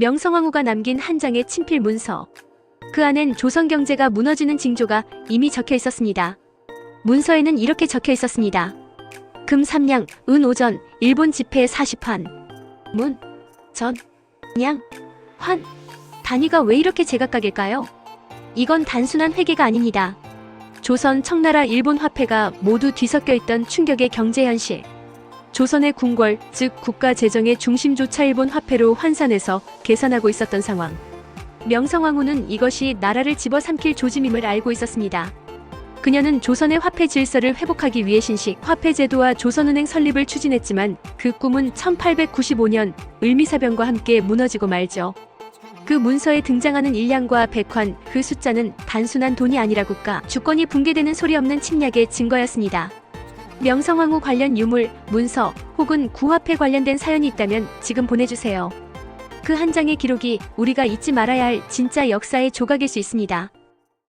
명성황후가 남긴 한 장의 친필 문서. 그 안엔 조선 경제가 무너지는 징조가 이미 적혀 있었습니다. 문서에는 이렇게 적혀 있었습니다. 금 3냥, 은 5전, 일본 지폐 40환. 문, 전, 냥, 환. 단위가 왜 이렇게 제각각일까요? 이건 단순한 회계가 아닙니다. 조선, 청나라, 일본 화폐가 모두 뒤섞여 있던 충격의 경제 현실. 조선의 궁궐, 즉 국가 재정의 중심조차 일본 화폐로 환산해서 계산하고 있었던 상황. 명성황후는 이것이 나라를 집어삼킬 조짐임을 알고 있었습니다. 그녀는 조선의 화폐 질서를 회복하기 위해 신식 화폐 제도와 조선은행 설립을 추진했지만 그 꿈은 1895년 을미사병과 함께 무너지고 말죠. 그 문서에 등장하는 일량과 백환, 그 숫자는 단순한 돈이 아니라 국가, 주권이 붕괴되는 소리 없는 침략의 증거였습니다. 명성황후 관련 유물, 문서 혹은 구화폐 관련된 사연이 있다면 지금 보내주세요. 그 한 장의 기록이 우리가 잊지 말아야 할 진짜 역사의 조각일 수 있습니다.